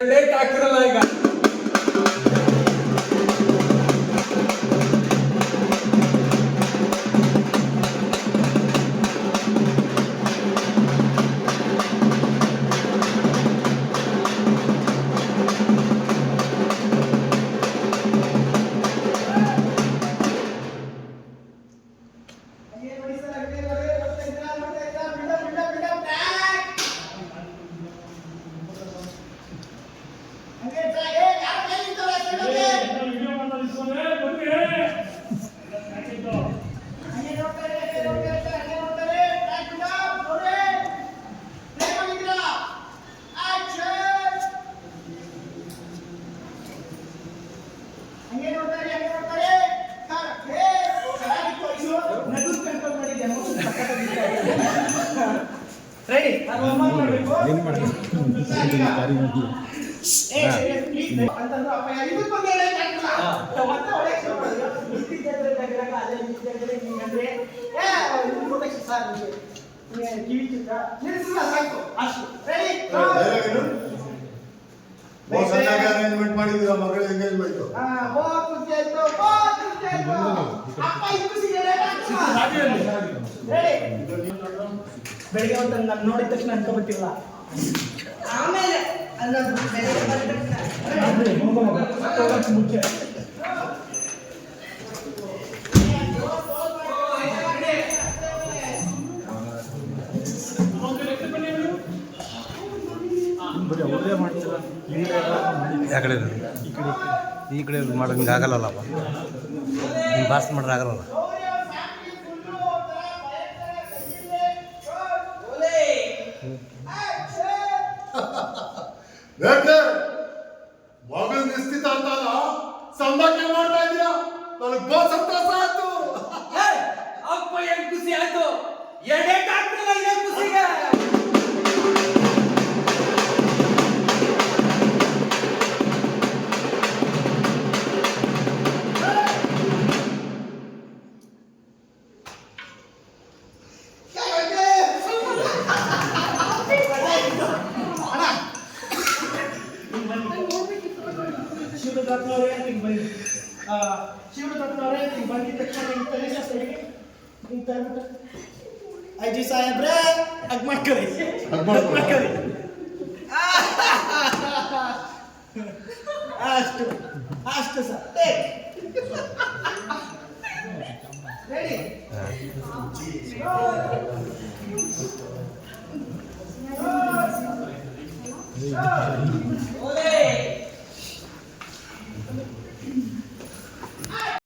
Direct अक्षर लाएगा। ये बड़ी सा लगने लगे। ಹೇ, ಚೆನ್ನಾಗಿತ್ತು ಅರೇಂಜ್ಮೆಂಟ್ ಮಾಡಿದೀರ ಮಗಳ ಎಂಗೇಜ್ಮೆಂಟ್ ಬೆಳಿಗ್ಗೆ ಒಂದು ನಾನು ನೋಡಿದ ತಕ್ಷಣ ಅನ್ಕೋಬೇಕಿಲ್ಲ ಆಮೇಲೆ ಈ ಕಡೆ ಮಾಡೋ ಹಿಂಗೆ ಆಗಲ್ಲಲ್ಲಪ್ಪ. ಹಿಂಗೆ ಬಾಸ್ ಮಾಡ್ರೆ ಆಗಲ್ಲಲ್ಲ. ಯಾಕೆ? ಮಗಳ ನಿಶ್ಚಿತ ಅಂತಲ್ಲ ಸಂಭಾಷಣೆ ಮಾಡ್ತಾ ಇದೀಯಾ? ನನಗೆ ಸಂತೋಷ ಆಯ್ತು ಶಿವದತ್ತನವರೇ ಹಿಂಗೆ ಬನ್ನಿ ಆ, ಶಿವದತ್ತನವರೇ ಹಿಂಗೆ ಬಂದಿದ್ದ ತಕ್ಷಣ ಹಿಂಗೆ ತಲೆ ಸೈಡ್ಗೆ ಹಿಂಗೆ ತಳ್ಬಿಟ್ಟು ಅಜ್ಜಿ ಸಾಹೇಬ್ರೆ ಅಗ್ ಮಾಡ್ಕೊಳ್ಳಿ ಹಗ್ ಮಾಡ್ಕೊಳ್ಳಿ. ಮಾಡ್ಕೊಳ್ಳಿ ಅಷ್ಟು ಅಷ್ಟು ಸರ್ ರೆಡಿ